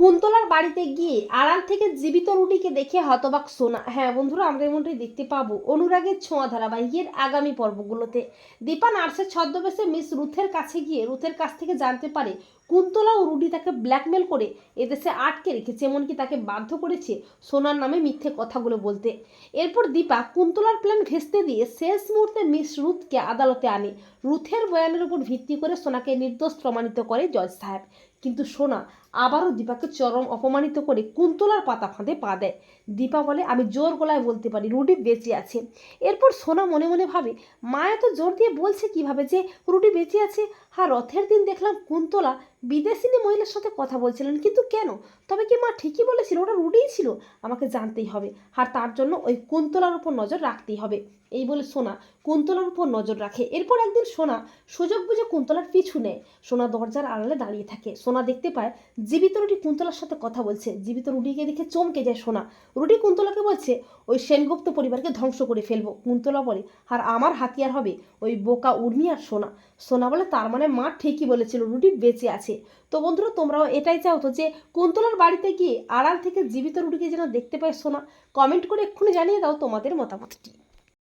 কুন্তলার বাড়িতে গিয়ে আড়াল থেকে জীবিত রুটিকে দেখে হতবাক সোনা। হ্যাঁ বন্ধুরা, আমরা এমনটাই দেখতে পাবো। অনুরাগের ছোঁয়া ধারাবাহিকের আগামী পর্বগুলোতে। দীপা নার্সের ছদ্মবেশে মিস রুথের কাছে গিয়ে রুথের কাছ থেকে জানতে পারে, কুন্তলা ও রুডি তাকে ব্ল্যাকমেল করে এদেশে আটকে রেখেছে, এমনকি তাকে বাধ্য করেছে সোনার নামে মিথ্যে কথাগুলো বলতে। এরপর দীপা কুন্তলার প্ল্যান ঘেঁচতে দিয়ে শেষ মুহূর্তে মিস রুথকে আদালতে আনে। রুথের বয়ানের উপর ভিত্তি করে সোনাকে নির্দোষ প্রমাণিত করে জজ সাহেব। কিন্তু সোনা, আবারও দীপাকে চরম অপমানিত করে কুন্তলার পাতা ফাঁদে পা দেয়। দীপা বলে, আমি জোর গলায় বলতে পারি রুটি বেঁচে আছে। এরপর সোনা মনে মনে ভাবে, মা এত জোর দিয়ে বলছে কীভাবে যে রুটি বেঁচে আছে? আর রথের দিন দেখলাম কুন্তলা বিদেশিনী মহিলার সাথে কথা বলছিলেন, কিন্তু কেন? তবে কি মা ঠিকই বলেছিল, ওটা রুটিই ছিল? আমাকে জানতেই হবে। আর তার জন্য ওই কুন্তলার উপর নজর রাখতেই হবে। এই বলে সোনা কুন্তলার উপর নজর রাখে। এরপর একদিন সোনা সুযোগ বুঝে কুন্তলার পিছু নেয়। সোনা দরজার আড়ালে দাঁড়িয়ে থাকে। সোনা দেখতে পায়, জীবিত রুটি কুন্তলার সাথে কথা বলছে। জীবিত রুটিকে দেখে চমকে যায় সোনা। রুটি কুন্তলাকে বলছে, ওই সেনগুপ্ত পরিবারকে ধ্বংস করে ফেলব। কুন্তলা বলে, আর আমার হাতিয়ার হবে ওই বোকা উর্মি আর সোনা। সোনা বলে, তার মানে মা ঠিকই বলেছিল, রুটি বেঁচে আছে। তো বন্ধুরা, তোমরাও এটাই চাও তো যে কুন্তলার বাড়িতে গিয়ে আড়াল থেকে জীবিত রুটিকে যেন দেখতে পায় সোনা। কমেন্ট করে এক্ষুনি জানিয়ে দাও তোমাদের মতামতটি।